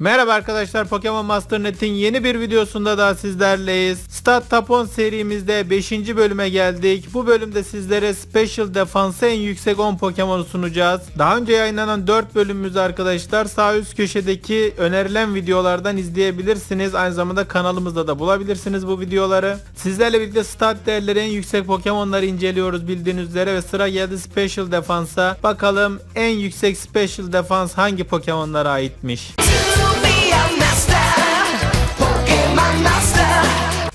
Merhaba arkadaşlar Pokemon Master Net'in yeni bir videosunda daha sizlerleyiz. Stat Tapon serimizde 5. bölüme geldik. Bu bölümde sizlere Special Defense en yüksek 10 Pokemon'u sunacağız. Daha önce yayınlanan 4 bölümümüzü arkadaşlar sağ üst köşedeki önerilen videolardan izleyebilirsiniz. Aynı zamanda kanalımızda da bulabilirsiniz bu videoları. Sizlerle birlikte stat değerleri en yüksek Pokemon'ları inceliyoruz bildiğiniz üzere ve sıra geldi Special Defense'a. Bakalım en yüksek Special Defense hangi Pokemon'lara aitmiş? To be a master, Pokemon Master.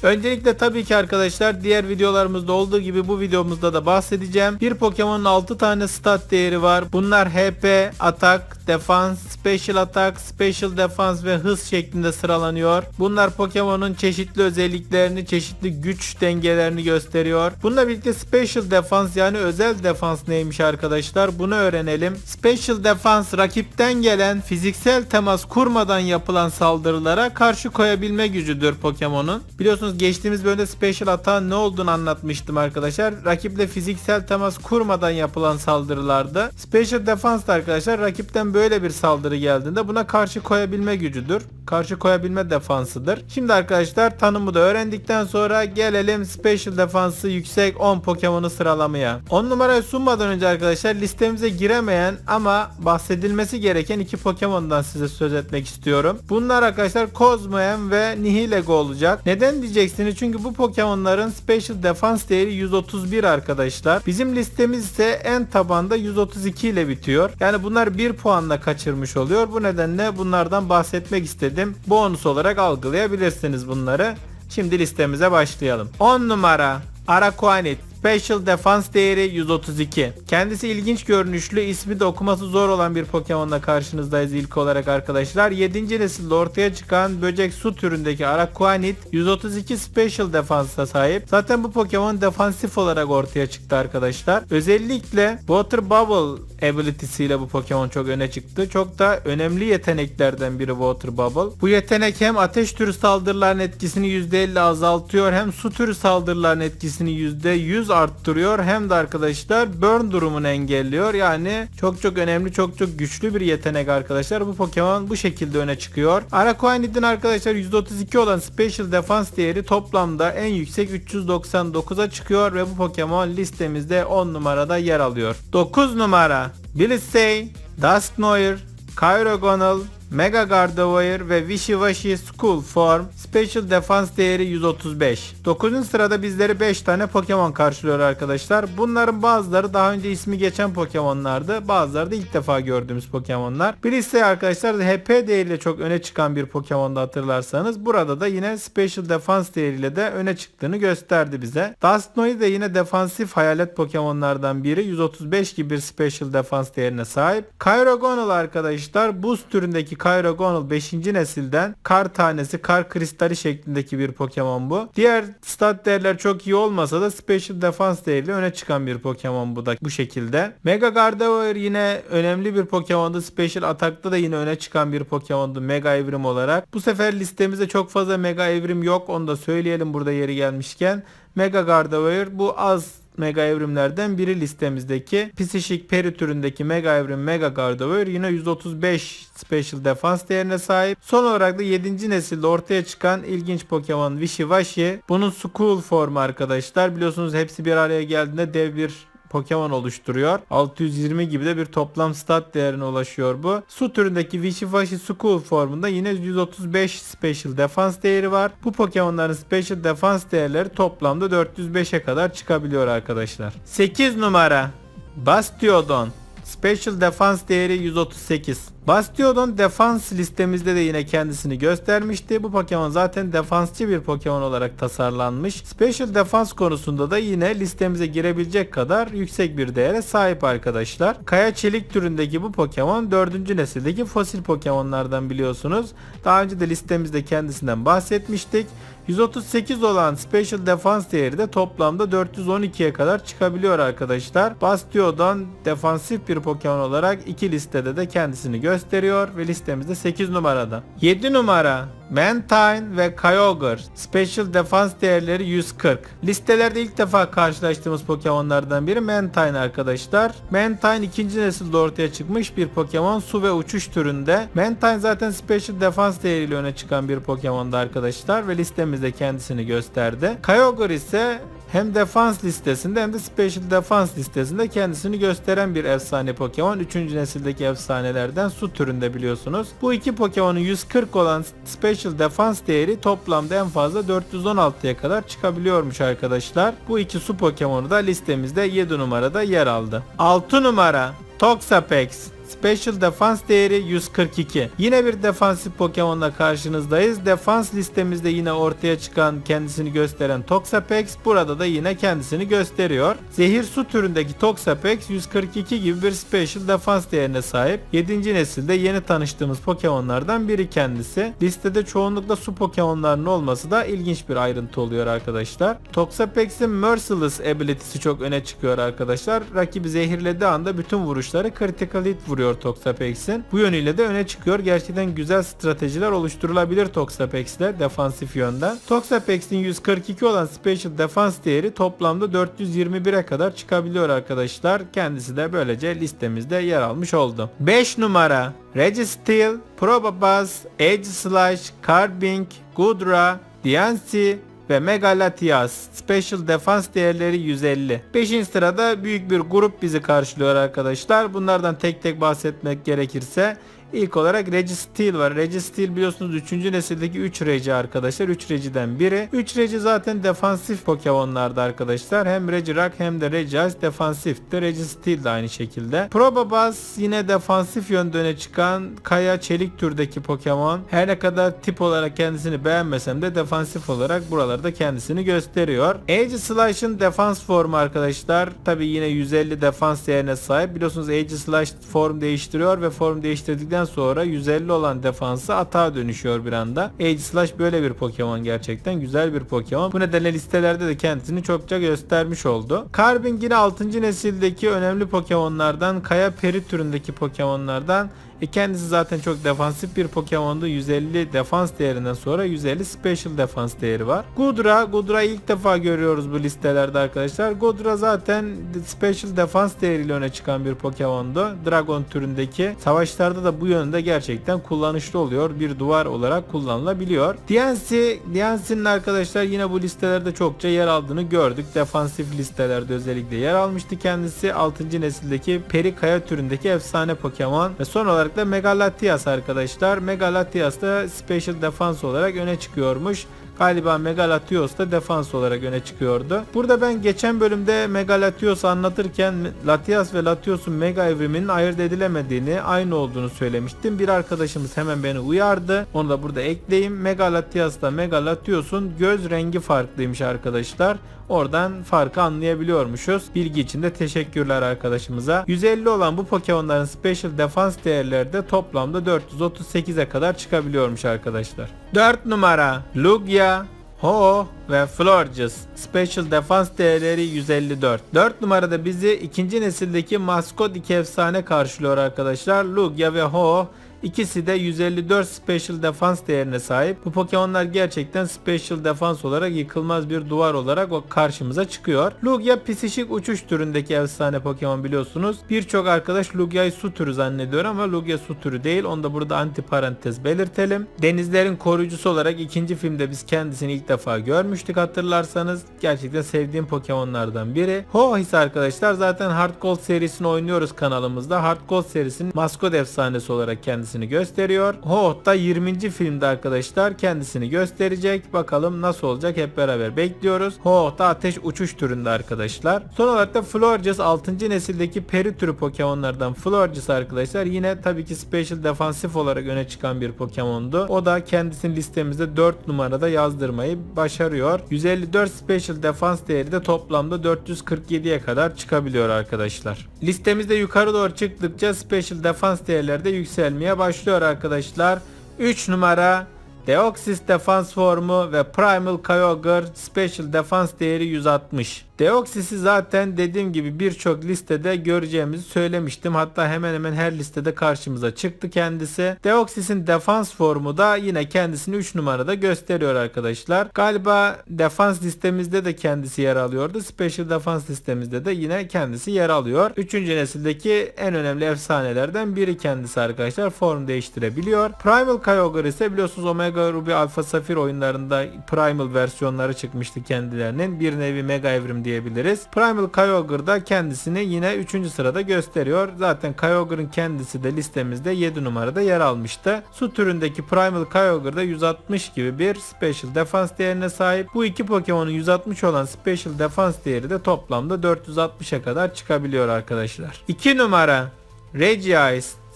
Öncelikle tabii ki arkadaşlar diğer videolarımızda olduğu gibi bu videomuzda da bahsedeceğim. Bir Pokemon'un 6 tane stat değeri var. Bunlar HP, Atak, Defense, Special Attack, Special Defense ve hız şeklinde sıralanıyor. Bunlar Pokemon'un çeşitli özelliklerini, çeşitli güç dengelerini gösteriyor. Bununla birlikte Special Defense yani özel defans neymiş arkadaşlar? Bunu öğrenelim. Special Defense rakipten gelen fiziksel temas kurmadan yapılan saldırılara karşı koyabilme gücüdür Pokemon'un. Biliyorsunuz geçtiğimiz bölümde Special Attack'ın ne olduğunu anlatmıştım arkadaşlar. Rakiple fiziksel temas kurmadan yapılan saldırılardı. Special Defense de arkadaşlar rakipten böyle bir saldırı geldiğinde buna karşı koyabilme gücüdür. Karşı koyabilme defansıdır. Şimdi arkadaşlar tanımı da öğrendikten sonra gelelim Special Defense'ı yüksek 10 Pokemon'u sıralamaya. 10 numarayı sunmadan önce arkadaşlar listemize giremeyen ama bahsedilmesi gereken iki Pokemon'dan size söz etmek istiyorum. Bunlar arkadaşlar Cosmoem ve Nihilego olacak. Neden diyeceksiniz? Çünkü bu Pokemon'ların Special Defense değeri 131 arkadaşlar. Bizim listemiz ise en tabanda 132 ile bitiyor. Yani bunlar 1 puanla kaçırmış oluyor. Bu nedenle bunlardan bahsetmek istedim. Bonus olarak algılayabilirsiniz bunları. Şimdi listemize başlayalım. 10 numara Araquanid Special Defense değeri 132. Kendisi ilginç görünüşlü, ismi de okuması zor olan bir Pokemon'la karşınızdayız ilk olarak arkadaşlar. 7. nesilde ortaya çıkan böcek su türündeki Araquanid 132 Special Defense'a sahip. Zaten bu Pokemon defansif olarak ortaya çıktı arkadaşlar. Özellikle Water Bubble ability'siyle bu Pokemon çok öne çıktı. Çok da önemli yeteneklerden biri Water Bubble. Bu yetenek hem ateş türü saldırıların etkisini %50 azaltıyor hem su türü saldırıların etkisini %100 arttırıyor hem de arkadaşlar burn durumunu engelliyor. Yani çok çok önemli çok çok güçlü bir yetenek arkadaşlar. Bu Pokemon bu şekilde öne çıkıyor. Araquanid'in arkadaşlar 132 olan Special Defense değeri toplamda en yüksek 399'a çıkıyor ve bu Pokemon listemizde 10 numarada yer alıyor. 9 numara Blissey, Dusknoir, Kyrogonal, Mega Gardevoir ve Wishiwashi School Form Special Defense değeri 135. 9. sırada bizleri 5 tane Pokemon karşılıyor arkadaşlar. Bunların bazıları daha önce ismi geçen Pokemon'lardı. Bazıları da ilk defa gördüğümüz Pokemon'lar. Blissey arkadaşlar HP değeriyle çok öne çıkan bir Pokemon'da hatırlarsanız. Burada da yine Special Defense değeriyle de öne çıktığını gösterdi bize. Dusknoir de yine defansif hayalet Pokemon'lardan biri. 135 gibi bir Special Defense değerine sahip. Kyrogonal arkadaşlar buz türündeki Kyrogonal 5. nesilden kar tanesi, kar kristali şeklindeki bir Pokemon bu. Diğer stat değerler çok iyi olmasa da Special Defense değeriyle öne çıkan bir Pokemon bu da bu şekilde. Mega Gardevoir yine önemli bir Pokemon'du. Special Attack'ta da yine öne çıkan bir Pokemon'du Mega Evrim olarak. Bu sefer listemizde çok fazla Mega Evrim yok. Onu da söyleyelim burada yeri gelmişken. Mega Gardevoir bu az mega evrimlerden biri listemizdeki Psychic Peri türündeki mega evrim Mega Gardevoir yine 135 Special Defense değerine sahip. Son olarak da 7. nesilde ortaya çıkan ilginç Pokemon Wishiwashi. Bunun School formu arkadaşlar. Biliyorsunuz hepsi bir araya geldiğinde dev bir Pokemon oluşturuyor. 620 gibi de bir toplam stat değerine ulaşıyor bu. Su türündeki Wishiwashi School formunda yine 135 Special Defense değeri var. Bu Pokemon'ların Special Defense değerleri toplamda 405'e kadar çıkabiliyor arkadaşlar. 8 numara Bastiodon Special Defense değeri 138. Bastiodon defans listemizde de yine kendisini göstermişti. Bu Pokemon zaten defansçı bir Pokemon olarak tasarlanmış. Special Defense konusunda da yine listemize girebilecek kadar yüksek bir değere sahip arkadaşlar. Kaya çelik türündeki bu Pokemon 4. nesildeki fosil Pokemonlardan biliyorsunuz. Daha önce de listemizde kendisinden bahsetmiştik. 138 olan Special Defense değeri de toplamda 412'ye kadar çıkabiliyor arkadaşlar. Bastiodon defansif bir Pokemon olarak iki listede de kendisini göstermiştir gösteriyor ve listemizde 8 numarada. 7 numara Mantine ve Kyogre Special Defense değerleri 140. Listelerde ilk defa karşılaştığımız Pokemon'lardan biri Mantine arkadaşlar. Mantine ikinci nesilde ortaya çıkmış bir Pokemon su ve uçuş türünde. Mantine zaten Special Defense değeriyle öne çıkan bir Pokemon'du arkadaşlar ve listemizde kendisini gösterdi. Kyogre ise hem defans listesinde hem de Special Defense listesinde kendisini gösteren bir efsane Pokemon. 3. nesildeki efsanelerden su türünde biliyorsunuz. Bu iki Pokemon'un 140 olan Special Defense değeri toplamda en fazla 416'ya kadar çıkabiliyormuş arkadaşlar. Bu iki su Pokemon'u da listemizde 7 numarada yer aldı. 6 numara Toxapex Special Defense değeri 142. Yine bir defansif Pokemon'la karşınızdayız. Defans listemizde yine ortaya çıkan kendisini gösteren Toxapex burada da yine kendisini gösteriyor. Zehir su türündeki Toxapex 142 gibi bir Special Defense değerine sahip. 7. nesilde yeni tanıştığımız Pokemon'lardan biri kendisi. Listede çoğunlukla su Pokemon'larının olması da ilginç bir ayrıntı oluyor arkadaşlar. Toxapex'in Merciless ability'si çok öne çıkıyor arkadaşlar. Rakibi zehirlediği anda bütün vuruşları critical hit vuruyor Toxapex'in. Bu yönüyle de öne çıkıyor. Gerçekten güzel stratejiler oluşturulabilir Toxapex'le defansif yönden. Toxapex'in 142 olan Special Defense değeri toplamda 421'e kadar çıkabiliyor arkadaşlar. Kendisi de böylece listemizde yer almış oldu. 5 numara Registeel, Probabuzz, Edge Slash, Carbink, Gudra, Diancie ve Megalatias Special Defense değerleri 150. 5. sırada büyük bir grup bizi karşılıyor arkadaşlar. Bunlardan tek tek bahsetmek gerekirse İlk olarak Registeel var. Registeel biliyorsunuz 3. nesildeki 3 Regi arkadaşlar. 3 Regi'den biri. 3 Regi zaten defansif Pokemon'lardı arkadaşlar. Hem Regirock hem de Regice defansifti. Registeel de aynı şekilde. Probabuzz yine defansif yönde öne çıkan kaya çelik türdeki Pokemon. Her ne kadar tip olarak kendisini beğenmesem de defansif olarak buralarda kendisini gösteriyor. Age Slash'ın defans formu arkadaşlar. Tabi yine 150 defans değerine sahip. Biliyorsunuz Age Slash form değiştiriyor ve form değiştirdikten sonra 150 olan defansı atağa dönüşüyor bir anda. Age Slash böyle bir Pokemon gerçekten. Güzel bir Pokemon. Bu nedenle listelerde de kendisini çokça göstermiş oldu. Carbink yine 6. nesildeki önemli Pokemon'lardan. Kaya Peri türündeki Pokemon'lardan. E kendisi zaten çok defansif bir Pokemon'du. 150 defans değerinden sonra 150 special defans değeri var. Gudra, Gudra'yı ilk defa görüyoruz bu listelerde arkadaşlar. Gudra zaten special defans değeriyle öne çıkan bir Pokemon'du. Dragon türündeki savaşlarda da bu yönde gerçekten kullanışlı oluyor. Bir duvar olarak kullanılabiliyor. Diancie, Diancie'nin arkadaşlar yine bu listelerde çokça yer aldığını gördük. Defansif listelerde özellikle yer almıştı kendisi. 6. nesildeki Peri Kaya türündeki efsane Pokemon ve son olarak da Megalatias arkadaşlar. Megalatias da Special Defense olarak öne çıkıyormuş. Galiba Megalatios da defans olarak öne çıkıyordu. Burada ben geçen bölümde Megalatios anlatırken Latias ve Latios'un Mega evriminin ayırt edilemediğini, aynı olduğunu söylemiştim. Bir arkadaşımız hemen beni uyardı. Onu da burada ekleyeyim. Megalatias'la Megalatios'un göz rengi farklıymış arkadaşlar. Oradan farkı anlayabiliyormuşuz. Bilgi için de teşekkürler arkadaşımıza. 150 olan bu Pokemon'ların Special Defense değerleri de toplamda 438'e kadar çıkabiliyormuş arkadaşlar. 4 numara Lugia, Ho ve Florges Special Defense değerleri 154. 4 numarada bizi ikinci nesildeki maskot iki efsane karşılıyor arkadaşlar. Lugia ve Ho İkisi de 154 Special Defense değerine sahip. Bu Pokemon'lar gerçekten Special Defense olarak yıkılmaz bir duvar olarak o karşımıza çıkıyor. Lugia pisişik uçuş türündeki efsane Pokemon biliyorsunuz. Birçok arkadaş Lugia'yı su türü zannediyor ama Lugia su türü değil. Onu da burada anti parantez belirtelim. Denizlerin koruyucusu olarak ikinci filmde biz kendisini ilk defa görmüştük hatırlarsanız. Gerçekten sevdiğim Pokemon'lardan biri. Ho ise arkadaşlar zaten Hard Gold serisini oynuyoruz kanalımızda. Hard Gold serisinin maskot efsanesi olarak kendisini gösteriyor. Ho da 20. filmde arkadaşlar kendisini gösterecek. Bakalım nasıl olacak hep beraber bekliyoruz. Ho da ateş uçuş türünde arkadaşlar. Son olarak da Florges 6. nesildeki peri türü Pokemon'lardan Florges arkadaşlar yine tabii ki Special Defansif olarak öne çıkan bir Pokemon'du. O da kendisini listemizde 4 numarada yazdırmayı başarıyor. 154 Special Defense değeri de toplamda 447'ye kadar çıkabiliyor arkadaşlar. Listemizde yukarı doğru çıktıkça Special Defense değerleri de yükselmeye başlıyor arkadaşlar. 3 numara Deoxys Defense formu ve Primal Kyogre Special Defense değeri 160. Deoxys'i zaten dediğim gibi birçok listede göreceğimizi söylemiştim. Hatta hemen hemen her listede karşımıza çıktı kendisi. Deoxys'in defans formu da yine kendisini 3 numarada gösteriyor arkadaşlar. Galiba defans listemizde de kendisi yer alıyordu. Special defans listemizde de yine kendisi yer alıyor. 3. nesildeki en önemli efsanelerden biri kendisi arkadaşlar. Form değiştirebiliyor. Primal Kyogre ise biliyorsunuz Omega Ruby Alpha Sapphire oyunlarında Primal versiyonları çıkmıştı kendilerinin. Bir nevi Mega Evrim diyebiliriz. Primal Kyogre da kendisini yine 3. sırada gösteriyor. Zaten Kyogre'ın kendisi de listemizde 7 numarada yer almıştı. Su türündeki Primal Kyogre da 160 gibi bir Special Defense değerine sahip. Bu iki Pokemon'un 160 olan Special Defense değeri de toplamda 460'a kadar çıkabiliyor arkadaşlar. 2 numara Regice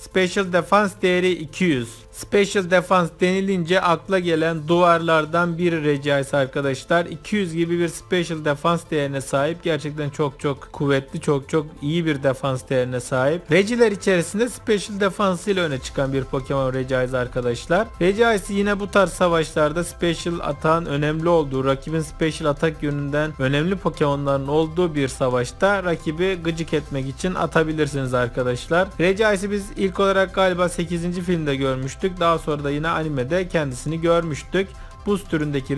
Special Defense değeri 200. Special Defense denilince akla gelen duvarlardan biri Regice arkadaşlar. 200 gibi bir Special Defense değerine sahip. Gerçekten çok çok kuvvetli, çok çok iyi bir defans değerine sahip. Regiler içerisinde Special Defense ile öne çıkan bir Pokemon Regice arkadaşlar. Regice'i yine bu tarz savaşlarda Special atağın önemli olduğu, rakibin Special atak yönünden önemli Pokemon'ların olduğu bir savaşta rakibi gıcık etmek için atabilirsiniz arkadaşlar. Regice'i biz ilk olarak galiba 8. filmde görmüştük. Daha sonra da yine animede kendisini görmüştük. Buz türündeki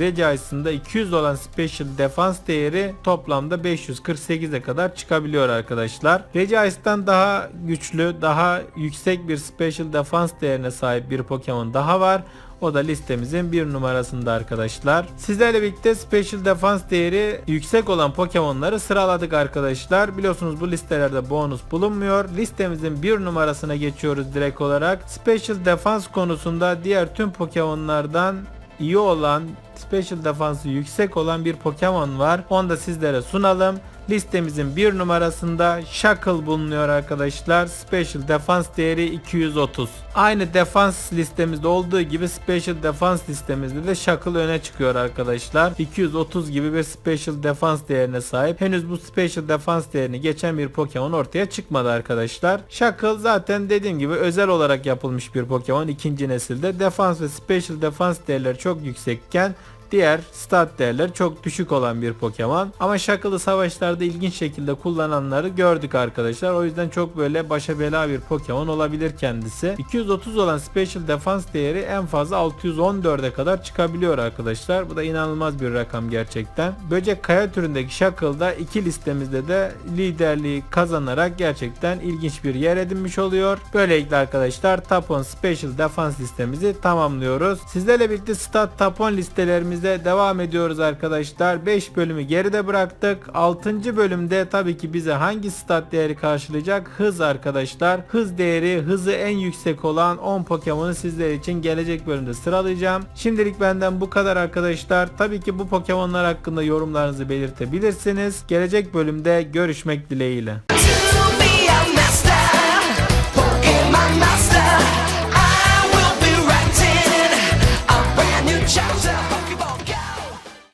da 200 olan Special Defense değeri toplamda 548'e kadar çıkabiliyor arkadaşlar. Regice'dan daha güçlü, daha yüksek bir Special Defense değerine sahip bir Pokemon daha var. O da listemizin bir numarasında arkadaşlar. Sizlerle birlikte Special Defense değeri yüksek olan Pokemon'ları sıraladık arkadaşlar. Biliyorsunuz bu listelerde bonus bulunmuyor. Listemizin bir numarasına geçiyoruz direkt olarak. Special Defense konusunda diğer tüm Pokemon'lardan iyi olan Special Defense'ı yüksek olan bir Pokemon var. Onu da sizlere sunalım. Listemizin bir numarasında Shackle bulunuyor arkadaşlar. Special Defense değeri 230. Aynı defans listemizde olduğu gibi Special Defense listemizde de Shackle öne çıkıyor arkadaşlar. 230 gibi bir Special Defense değerine sahip. Henüz bu Special Defense değerini geçen bir Pokemon ortaya çıkmadı arkadaşlar. Shackle zaten dediğim gibi özel olarak yapılmış bir Pokemon ikinci nesilde. Defans ve Special Defense değerleri çok yüksekken Diğer stat değerleri çok düşük olan bir Pokemon. Ama şakalı savaşlarda ilginç şekilde kullananları gördük arkadaşlar. O yüzden çok böyle başa bela bir Pokemon olabilir kendisi. 230 olan Special Defense değeri en fazla 614'e kadar çıkabiliyor arkadaşlar. Bu da inanılmaz bir rakam gerçekten. Böcek kaya türündeki Shackle'da iki listemizde de liderliği kazanarak gerçekten ilginç bir yer edinmiş oluyor. Böylelikle arkadaşlar 10 Special Defense listemizi tamamlıyoruz. Sizlerle birlikte stat Top 10 listelerimize devam ediyoruz arkadaşlar. 5 bölümü geride bıraktık. 6. bölümde tabii ki bize hangi stat değeri karşılayacak? Hız arkadaşlar. Hız değeri hızı en yüksek olan 10 Pokemon'u sizler için gelecek bölümde sıralayacağım. Şimdilik benden bu kadar arkadaşlar. Tabii ki bu Pokemon'lar hakkında yorumlarınızı belirtebilirsiniz. Gelecek bölümde görüşmek dileğiyle.